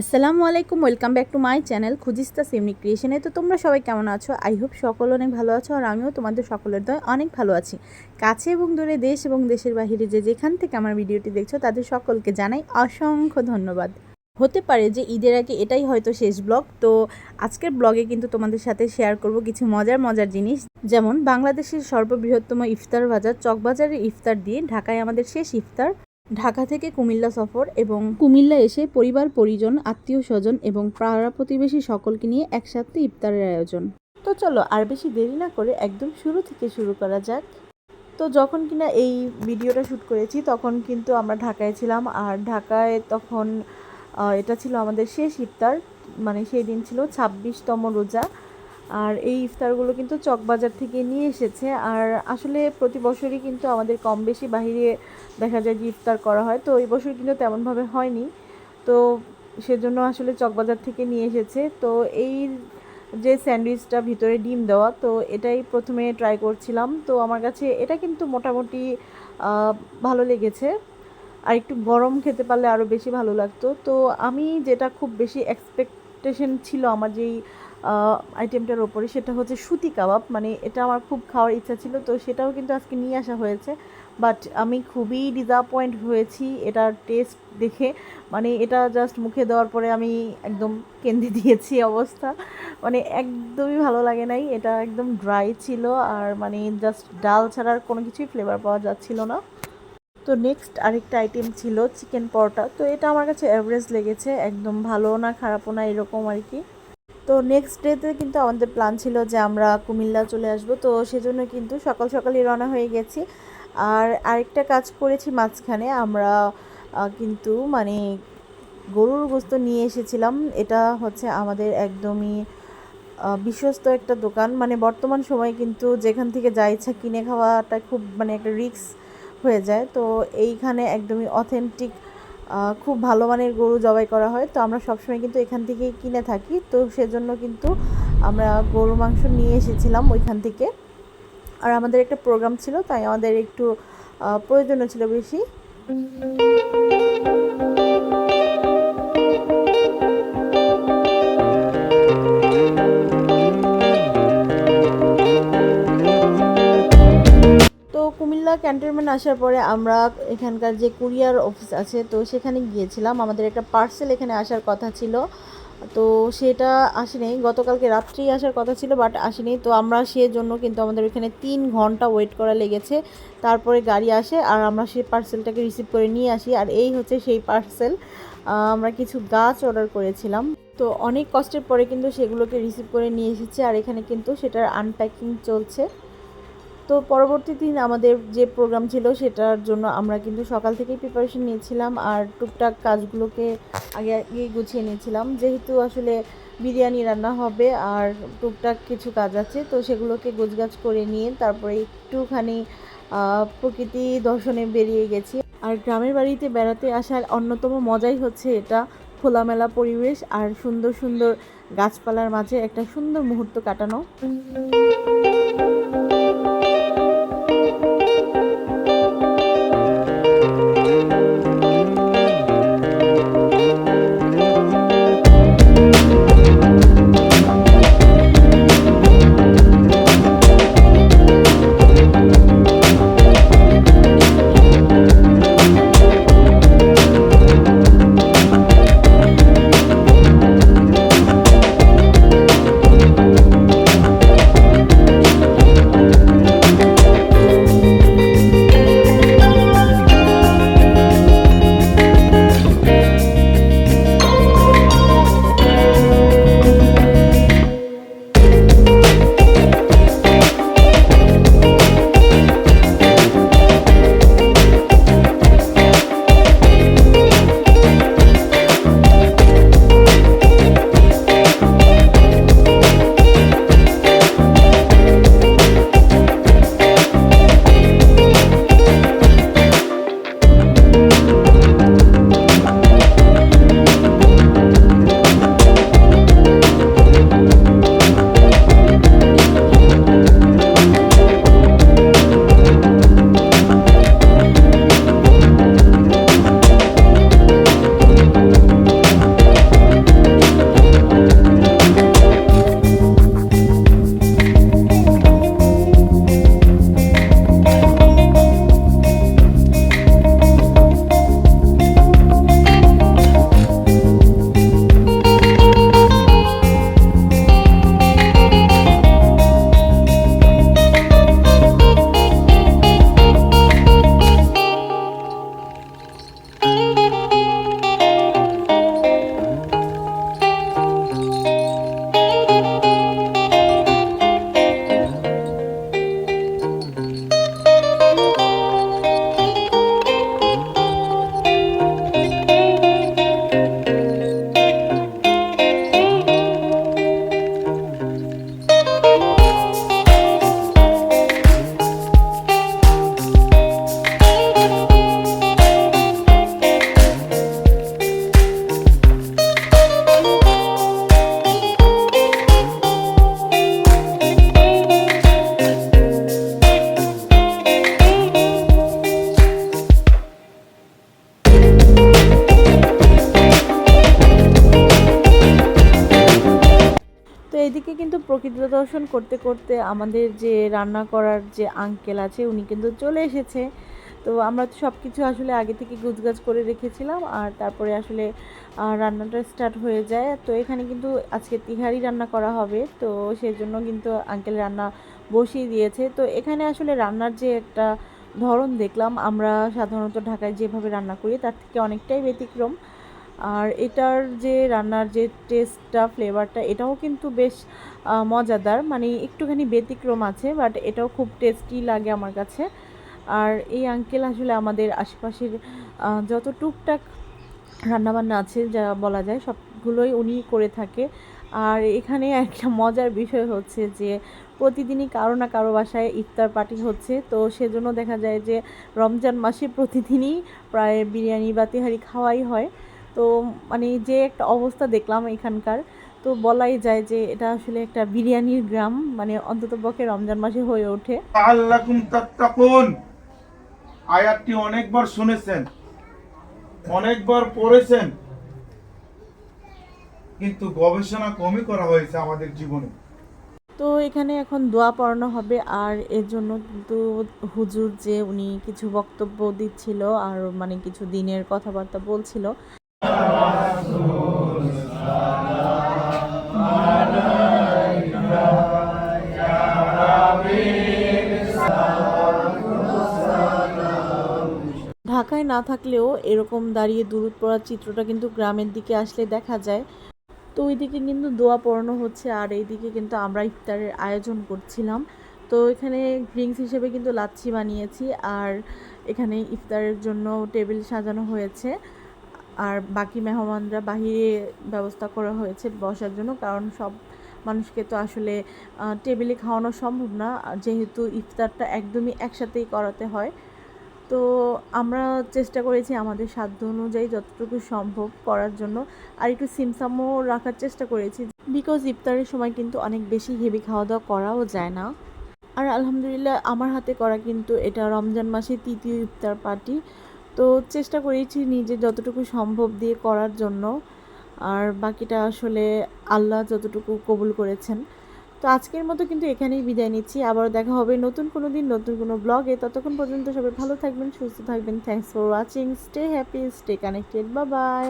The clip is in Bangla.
আসসালামু আলাইকুম welcome back to my channel Khujista Semni ক্রিয়েশনে তো তোমরা সবাই কেমন আছো? আই হোপ সকল অনেক ভালো আছো, আর আমিও তোমাদের সকলের দয় অনেক ভালো আছি। কাছে এবং দূরে দেশ এবং দেশের বাহিরে যে যেখান থেকে আমার ভিডিওটি দেখছ, তাদের সকলকে জানাই অসংখ্য ধন্যবাদ। হতে পারে যে ঈদের আগে এটাই হয়তো শেষ ব্লগ, তো আজকের ব্লগে কিন্তু তোমাদের সাথে শেয়ার করব কিছু মজার মজার জিনিস। যেমন, বাংলাদেশের সর্ববৃহত্তম ইফতার বাজার, চকবাজারের ইফতার দিয়ে ঢাকায় আমাদের শেষ ইফতার। ঢাকা থেকে কুমিল্লা সফর এবং কুমিল্লা এসে পরিবার, পরিজন, আত্মীয় স্বজন এবং পাড়া প্রতিবেশী সকলকে নিয়ে একসাথে ইফতারের আয়োজন। তো চলো আর বেশি দেরি না করে একদম শুরু থেকে শুরু করা যাক। তো যখন কিনা এই ভিডিওটা শ্যুট করেছি তখন কিন্তু আমরা ঢাকায় ছিলাম আর ঢাকায় তখন এটা ছিল আমাদের শেষ ইফতার মানে সেই দিন ছিল ছাব্বিশতম রোজা। আর এই ইফতারগুলো কিন্তু চকবাজার থেকে নিয়ে এসেছে। আর আসলে প্রতি বছরই কিন্তু আমাদের কম বেশি বাহিরে দেখা যায় যে ইফতার করা হয়। তো এই বছর কিন্তু তেমনভাবে হয়নি। তো সেজন্য আসলে চকবাজার থেকে নিয়ে এসেছে। তো এই যে স্যান্ডউইচটা ভিতরে ডিম দেওয়া, তো এটাই প্রথমে ট্রাই করছিলাম। তো আমার কাছে এটা কিন্তু মোটামুটি ভালো লেগেছে। আর একটু গরম খেতে পারলে আরও বেশি ভালো লাগতো। তো আমি যেটা খুব বেশি এক্সপেকটেশন ছিল আমার যেই আইটেমটার ওপরে সেটা হচ্ছে সুতি কাবাব। মানে এটা আমার খুব খাওয়ার ইচ্ছা ছিল, তো সেটাও কিন্তু আজকে নিয়ে আসা হয়েছে। বাট আমি খুবই ডিসঅ্যাপয়েন্ট হয়েছি এটার টেস্ট দেখে। মানে এটা জাস্ট মুখে দেওয়ার পরে আমি একদম কেন্দ্রে দিয়েছি অবস্থা। মানে একদমই ভালো লাগে নাই। এটা একদম ড্রাই ছিল আর মানে জাস্ট ডাল ছাড়ার কোনো কিছুই ফ্লেভার পাওয়া যাচ্ছিল না। তো নেক্সট আরেকটা আইটেম ছিল চিকেন পরোটা। তো এটা আমার কাছে অ্যাভারেজ লেগেছে, একদম ভালো না খারাপও না এরকম আর কি। তো নেক্সট ডেতে কিন্তু আমাদের প্ল্যান ছিল যে আমরা কুমিল্লা চলে আসব। তো সেজন্য কিন্তু সকাল সকালই রওনা হয়ে গেছি। আর আরেকটা কাজ করেছি মাঝখানে, আমরা কিন্তু মানে গরুর গোস্ত নিয়ে এসেছিলাম। এটা হচ্ছে আমাদের একদমই বিশ্বস্ত একটা দোকান। মানে বর্তমান সময়ে কিন্তু যেখান থেকে যা ইচ্ছা কিনে খাওয়াটা খুব মানে একটা রিস্ক হয়ে যায়। তো এইখানে একদমই অথেন্টিক খুব ভালো মানের গরু জবাই করা হয়। তো আমরা সবসময় কিন্তু এখান থেকেই কিনে থাকি। তো সেজন্য কিন্তু আমরা গরু মাংস নিয়ে এসেছিলাম ওইখান থেকে। আর আমাদের একটা প্রোগ্রাম ছিল, তাই আমাদের একটু প্রয়োজনও ছিল বেশি। ক্যান্টনমেন্ট আসার পরে আমরা এখানকার যে কুরিয়ার অফিস আছে, তো সেখানে গিয়েছিলাম। আমাদের একটা পার্সেল এখানে আসার কথা ছিল। তো সেটা আসেনি। গতকালকে রাত্রেই আসার কথা ছিল, বাট আসেনি। তো আমরা সেজন্য কিন্তু আমাদের এখানে তিন ঘণ্টা ওয়েট করা লেগেছে। তারপরে গাড়ি আসে আর আমরা সেই পার্সেলটাকে রিসিভ করে নিয়ে আসি। আর এই হচ্ছে সেই পার্সেল। আমরা কিছু গাছ অর্ডার করেছিলাম। তো অনেক কষ্টের পরে কিন্তু সেগুলোকে রিসিভ করে নিয়ে এসেছি। আর এখানে কিন্তু সেটার আনপ্যাকিং চলছে। তো পরবর্তী দিন আমাদের যে প্রোগ্রাম ছিল সেটার জন্য আমরা কিন্তু সকাল থেকেই প্রিপারেশন নিয়েছিলাম আর টুকটাক কাজগুলোকে আগে আগেই গুছিয়ে নিয়েছিলাম। যেহেতু আসলে বিরিয়ানি রান্না হবে আর টুকটাক কিছু কাজ আছে, তো সেগুলোকে গোছগাছ করে নিয়ে তারপরে একটুখানি প্রকৃতি দর্শনে বেরিয়ে গেছি। আর গ্রামের বাড়িতে বেড়াতে আসার অন্যতম মজাই হচ্ছে এটা, খোলামেলা পরিবেশ আর সুন্দর সুন্দর গাছপালার মাঝে একটা সুন্দর মুহূর্ত কাটানো। প্রকৃতি দর্শন করতে করতে আমাদের যে রান্না করার যে আঙ্কেল আছে, উনি কিন্তু চলে এসেছে। তো আমরা তো সব কিছু আসলে আগে থেকে গুছগাছ করে রেখেছিলাম আর তারপরে আসলে রান্নাটা স্টার্ট হয়ে যায়। তো এখানে কিন্তু আজকে তিহারি রান্না করা হবে। তো সেই জন্য কিন্তু আঙ্কেল রান্না বসিয়ে দিয়েছে। তো এখানে আসলে রান্নার যে একটা ধরন দেখলাম, আমরা সাধারণত ঢাকায় যেভাবে রান্না করি, তার থেকে অনেকটাই ব্যতিক্রম। আর এটার যে রান্নার যে টেস্টটা ফ্লেভারটা এটাও কিন্তু বেশ মজাদার। মানে একটুখানি ব্যতিক্রম আছে বাট এটাও খুব টেস্টি লাগে আমার কাছে। আর এই আঙ্কেল আসলে আমাদের আশেপাশের যত টুকটাক রান্নাবান্না আছে, যা বলা যায়, সবগুলোই উনি করে থাকে। আর এখানে একটা মজার বিষয় হচ্ছে যে, প্রতিদিনই কারও না কারও বাসায় ইফতার পার্টি হচ্ছে। তো সেজন্য দেখা যায় যে, রমজান মাসে প্রতিদিনই প্রায় বিরিয়ানি বা তেহারি খাওয়াই হয়। তো মানে যে একটা অবস্থা দেখলাম এখানকার তো বলাই যায় যে এটা আসলে একটা বিরিয়ানির গ্রাম মানে অন্ততপক্ষে রমজান মাসে হয়ে ওঠে। আয়াতটি অনেকবার শুনেছেন অনেকবার পড়েছেন কিন্তু গবেষণা কমই করা হয়েছে আমাদের জীবনে। তো এখানে এখন দোয়া পড়ানো হবে আর এর জন্য কিন্তু হুজুর যে উনি কিছু বক্তব্য দিচ্ছিল আর মানে কিছু দিনের কথাবার্তা বলছিল ঢাকায় না থাকলেও এরকম দাঁড়িয়ে দূরত পড়ার চিত্রটা কিন্তু গ্রামের দিকে আসলে দেখা যায়। তো ওইদিকে কিন্তু দোয়া পড়ানো হচ্ছে আর এইদিকে কিন্তু আমরা ইফতারের আয়োজন করছিলাম। তো এখানে ড্রিঙ্কস হিসেবে কিন্তু লাচ্ছি বানিয়েছি আর এখানে ইফতারের জন্য টেবিল সাজানো হয়েছে। আর বাকি মেহমানরা বাহিরে ব্যবস্থা করা হয়েছে বসার জন্য, কারণ সব মানুষকে তো আসলে টেবিলে খাওয়ানো সম্ভব না। যেহেতু ইফতারটা একদমই একসাথেই করাতে হয়, তো আমরা চেষ্টা করেছি আমাদের সাধ্য অনুযায়ী যতটুকু সম্ভব করার জন্য। আর একটু সিমসামও রাখার চেষ্টা করেছি বিকজ ইফতারের সময় কিন্তু অনেক বেশি হেভি খাওয়া দাওয়া করাও যায় না। আর আলহামদুলিল্লাহ, আমার হাতে করা কিন্তু এটা রমজান মাসে তৃতীয় ইফতার পার্টি। তো চেষ্টা করেছি নিজে যতটুকু সম্ভব দিয়ে করার জন্য। আর বাকিটা আসলে আল্লাহ যতটুকু কবুল করেছেন। তো আজকের মতো কিন্তু এখানেই বিদায় নিচ্ছি। আবার দেখা হবে নতুন কোনো দিন, নতুন কোনো ব্লগে ততক্ষণ পর্যন্ত সবাই ভালো থাকবেন, সুস্থ থাকবেন। Thanks for watching stay happy stay connected বা বাই